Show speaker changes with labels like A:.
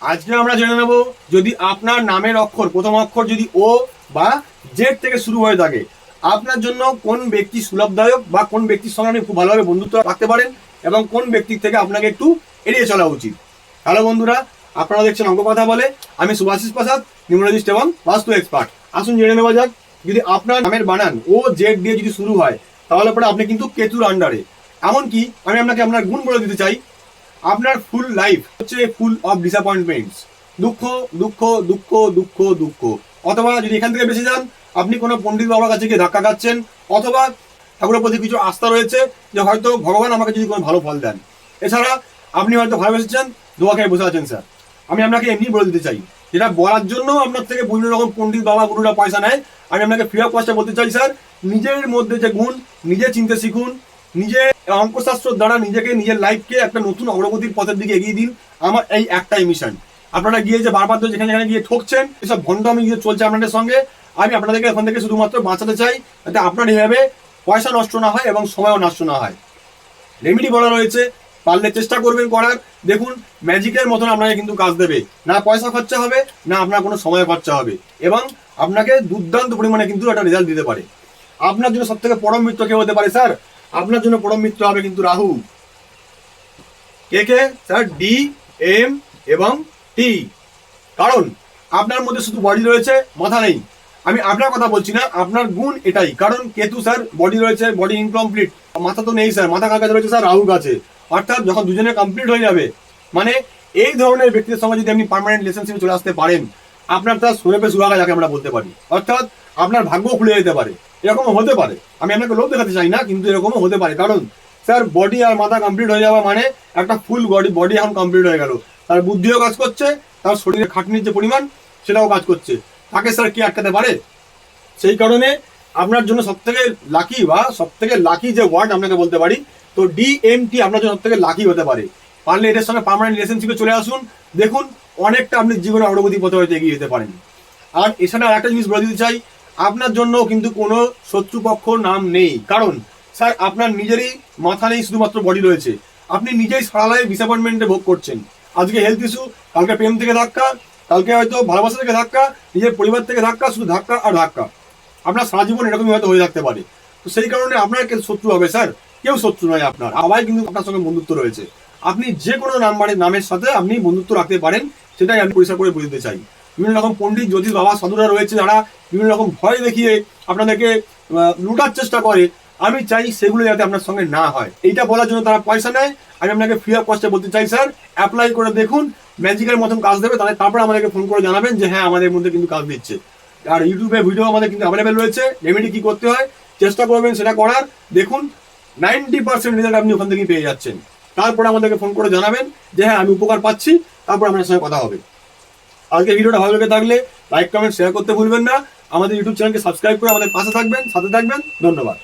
A: আজকে আমরা জেনে নেব যদি আপনার নামের অক্ষর, প্রথম অক্ষর যদি ও বা জেড থেকে শুরু হয়ে থাকে, আপনার জন্য কোন ব্যক্তি সুলভদায়ক বা কোন ব্যক্তির সঙ্গে আপনি খুব ভালোভাবে বন্ধুত্ব রাখতে পারেন এবং কোন ব্যক্তির থেকে আপনাকে একটু এড়িয়ে চলা উচিত? হ্যালো বন্ধুরা, আপনারা দেখছেন অঙ্ক কথা বলে। আমি সুভাষিস প্রসাদ, নিউমোলজিস্ট এবং বাস্তু এক্সপার্ট। আসুন জেনে নেওয়া যাক, যদি আপনার নামের বানান ও জেড দিয়ে যদি শুরু হয়, তাহলে পরে আপনি কিন্তু কেতুর আন্ডারে এমনকি আমি আপনাকে আপনার গুণ বলে দিতে চাই আপনার ফুল লাইফ হচ্ছে ফুল অফ ডিসঅ্যাপয়েন্টমেন্টস দুঃখ দুঃখ দুঃখ দুঃখ দুঃখ। অথবা যদি এখান থেকে বেঁচে যান, আপনি কোনো পণ্ডিত বাবার কাছে গিয়ে ধাক্কা খাচ্ছেন, অথবা ঠাকুরের প্রতি কিছু আস্থা রয়েছে যে হয়তো ভগবান আমাকে যদি কোনো ভালো ফল দেন। এছাড়া আপনি হয়তো ভালোবেসেছেন, দোয়া খেয়ে বসে আছেন, স্যার। আমি আপনাকে এমনি বলে দিতে চাই, যেটা বলার জন্য আপনার থেকে বিভিন্ন রকম পণ্ডিত বাবা, গুরুরা পয়সা নেয়। আমি আপনাকে ফ্রি অফ কস্টে বলতে চাই, স্যার, নিজের মধ্যে যে গুণ, নিজে চিনতে শিখুন, নিজে অঙ্কশাস্ত্র দ্বারা নিজেকে, নিজের লাইফকে একটা নতুন অগ্রগতির পথের দিকে এগিয়ে দিন। আমার এই একটাই মিশন আপনারা গিয়ে যে বারবার তো যেখানে যেখানে গিয়ে ঠকছেন, এসব ভণ্ডামি গিয়ে চলছে আপনাদের সঙ্গে। আমি আপনাদেরকে এখন থেকে শুধুমাত্র বাঁচাতে চাই যাতে আপনার এভাবে পয়সা নষ্ট না হয় এবং সময়ও নষ্ট না হয়। রেমিডি বলা রয়েছে, পারলে চেষ্টা করবেন করার। দেখুন ম্যাজিকের মতন আপনাকে কিন্তু কাজ দেবে। না পয়সা খরচা হবে, না আপনার কোনো সময় খরচা হবে। এবং আপনাকে দুর্দান্ত পরিমাণে কিন্তু একটা রেজাল্ট দিতে পারে। আপনার জন্য সব থেকে পরম মিত্র কে হতে পারে স্যার আপনার জন্য পরম মিত্র হবে কিন্তু রাহু কে কে? স্যার ডি এম এবং টি কারণ আপনার মধ্যে শুধু বডি রয়েছে, মাথা নেই। আমি আপনার কথা বলছি না, আপনার গুণ এটাই। কারণ কেতু, স্যার বডি রয়েছে বডি ইনকমপ্লিট মাথা তো নেই, স্যার। মাথা কাছে রয়েছে, স্যার? রাহু কাছে। অর্থাৎ যখন দুজনে কমপ্লিট হয়ে যাবে মানে এই ধরনের ব্যক্তির সঙ্গে যদি আপনি পার্মানেন্ট রিলেশনশিপে চলে আসতে পারেন, আপনার তার সুরেপে সুহাগা যাকে আমরা বলতে পারি, অর্থাৎ আপনার ভাগ্য খুলে যেতে পারে। এরকমও হতে পারে। আমি আপনাকে লোভ দেখাতে চাই না, কিন্তু এরকমও হতে পারে। কারণ, স্যার বডি আর মাথা কমপ্লিট হয়ে যাওয়া মানে একটা ফুল বডি বডি এখন কমপ্লিট হয়ে গেল। তার বুদ্ধিও কাজ করছে, তার শরীরে খাটনির যে পরিমাণ, সেটাও কাজ করছে। তাকে স্যার কি আটকাতে পারে? সেই কারণে আপনার জন্য সব থেকে লাকি বা সব থেকে লাকি যে ওয়ার্ড আপনাকে বলতে পারি, তো ডিএমটি আপনার জন্য সব থেকে লাকি হতে পারে। পারলে এটার সঙ্গে পার্মানেন্ট রিলেশনশিপে চলে আসুন। দেখুন, অনেকটা আপনি জীবনে অগ্রগতি পথে হয়তো এগিয়ে যেতে পারেন। আর এছাড়া আরেকটা জিনিস বলে দিতে চাই আপনার জন্য কিন্তু কোনো শত্রুপক্ষ নাম নেই। কারণ, স্যার, আপনার নিজেরই মাথা নেই, শুধুমাত্র বডি রয়েছে। আপনি নিজেই সারালাই ডিসঅ্যাপয়েন্টমেন্টে ভোগ করছেন। আজকে হেলথ ইস্যু কালকে প্রেম থেকে ধাক্কা, কালকে হয়তো ভালোবাসা থেকে ধাক্কা, নিজের পরিবার থেকে ধাক্কা, শুধু ধাক্কা আর ধাক্কা। আপনার সারা জীবন এরকমই হয়তো হয়ে থাকতে পারে। তো সেই কারণে আপনার কে শত্রু হবে, স্যার। কেউ শত্রু নয় আপনার। সবাই কিন্তু আপনার সঙ্গে বন্ধুত্ব রয়েছে। আপনি যে কোনো নাম্বারের নামের সাথে আপনি বন্ধুত্ব রাখতে পারেন, সেটাই আমি পরিষ্কার করে বুঝতে চাই। বিভিন্ন রকম পণ্ডিত জ্যোতিষ বাবা সাধুরা রয়েছে, যারা বিভিন্ন রকম ভয় দেখিয়ে আপনাদেরকে লুটার চেষ্টা করে। আমি চাই সেগুলো যাতে আপনার সঙ্গে না হয়। এইটা বলার জন্য তারা পয়সা নেয়। আমি আপনাকে ফ্রি অফ কস্টে বলতে চাই স্যার অ্যাপ্লাই করে দেখুন। ম্যাজিকের মতন কাজ দেবে। তাহলে তারপরে আমাদেরকে ফোন করে জানাবেন যে হ্যাঁ আমাদের মধ্যে কিন্তু কাজ দিচ্ছে। আর ইউটিউবে ভিডিও আমাদের কিন্তু অ্যাভেলেবেল রয়েছে। রেমেডি কি করতে হয়? চেষ্টা করবেন সেটা করার। দেখুন নাইনটি পার্সেন্ট রেজাল্ট আপনি ওখান থেকেই পেয়ে যাচ্ছেন। তারপরে আমাদেরকে ফোন করে জানাবেন যে হ্যাঁ আমি উপকার পাচ্ছি। তারপর আপনার সঙ্গে কথা হবে। আজকে ভিডিওটা ভালো লেগে থাকলে লাইক কমেন্ট শেয়ার করতে ভুলবেন না। আমাদের ইউটিউব চ্যানেলকে সাবস্ক্রাইব করে আমাদের পাশে থাকবেন, সাথে থাকবেন। ধন্যবাদ।